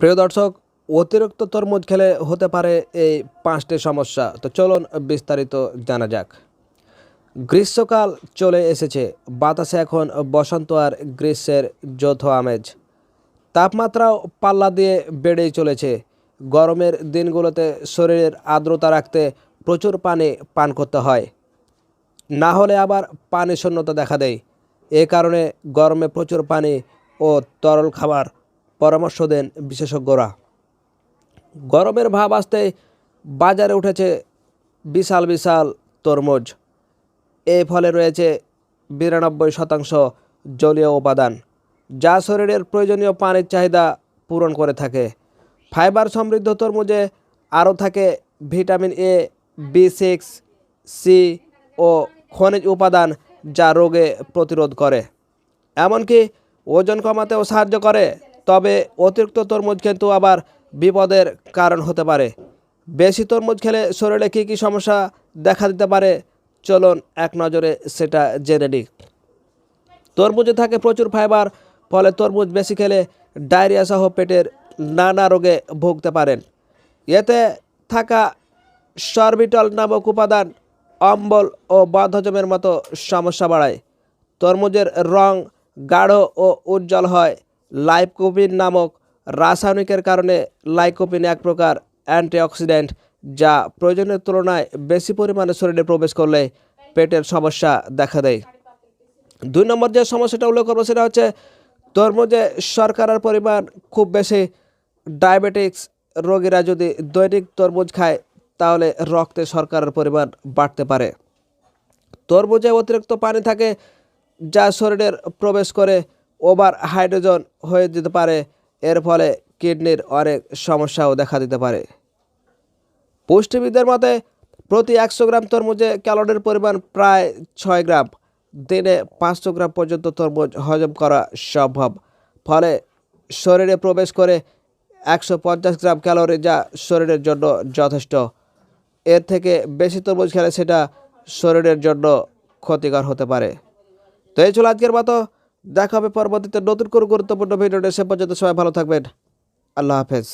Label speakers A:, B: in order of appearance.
A: প্রিয় দর্শক, অতিরিক্ত তরমুজ খেলে হতে পারে এই পাঁচটি সমস্যা। তো চলুন বিস্তারিত জানা যাক। গ্রীষ্মকাল চলে এসেছে। বাতাসে এখন বসন্ত আর গ্রীষ্মের যৌথ আমেজ। তাপমাত্রাও পাল্লা দিয়ে বেড়েই চলেছে। গরমের দিনগুলোতে শরীরের আর্দ্রতা রাখতে প্রচুর পানি পান করতে হয়। না হলে আবার পানি শূন্যতা দেখা দেয়। এ কারণে গরমে প্রচুর পানি ও তরল খাবার পরামর্শ দেন বিশেষজ্ঞরা। গরমের ভাব আসতে বাজারে উঠেছে বিশাল বিশাল তরমুজ। এর ফলে রয়েছে বিরানব্বই শতাংশ জলীয় উপাদান, যা শরীরের প্রয়োজনীয় পানির চাহিদা পূরণ করে থাকে। ফাইবার সমৃদ্ধ তরমুজে আরও থাকে vitamin A, B six, C ও খনিজ উপাদান যা রোগে প্রতিরোধ করে। এমনকি ওজন কমাতেও সাহায্য করে। তবে অতিরিক্ত তরমুজ কিন্তু আবার বিপদের কারণ হতে পারে। বেশি তরমুজ খেলে শরীরে কী কী সমস্যা দেখা দিতে পারে, চলুন এক নজরে সেটা জেনে নিই। তরমুজে থাকে প্রচুর ফাইবার, ফলে তরমুজ বেশি খেলে ডায়রিয়া সহ পেটের নানা রোগে ভুগতে পারেন। এতে থাকা সরবিটল নামক উপাদান, অম্বল ও বদহজমের মতো সমস্যা বাড়ায়। তরমুজের রং গাঢ় ও উজ্জ্বল হয় লাইকোপিন নামক রাসায়নিকের কারণে লাইকোপিন এক প্রকার অ্যান্টিঅক্সিডেন্ট যা প্রয়োজনের তুলনায় বেশি পরিমাণে শরীরে প্রবেশ করলে পেটের সমস্যা দেখা দেয়। দুই নম্বর যে সমস্যাটা উল্লেখ করব সেটা হচ্ছে তরমুজে শর্করার পরিমাণ খুব বেশি। ডায়াবেটিক্স রোগীরা যদি দৈনিক তরমুজ খায়, তাহলে রক্তে শর্করার পরিমাণ বাড়তে পারে। তরমুজে অতিরিক্ত পানি থাকে যা শরীরের প্রবেশ করে ওভার হাইড্রোজেন হয়ে যেতে পারে, এর ফলে কিডনির অনেক সমস্যাও দেখা দিতে পারে। পুষ্টিবিদদের মতে, প্রতি একশো গ্রাম তরমুজে ক্যালোরির পরিমাণ প্রায় ছয় গ্রাম। দিনে পাঁচশো গ্রাম পর্যন্ত তরমুজ হজম করা সম্ভব। ফলে শরীরে প্রবেশ করে একশো পঞ্চাশ গ্রাম ক্যালোরি যা শরীরের জন্য যথেষ্ট। এর থেকে বেশি তরমুজ খেলে সেটা শরীরের জন্য ক্ষতিকর হতে পারে। তো এই ছিল আজকের মতো। দেখা হবে পরবর্তীতে নতুন কোনো গুরুত্বপূর্ণ ভিডিওতে সে পর্যন্ত সবাই ভালো থাকবেন। আল্লাহ হাফেজ।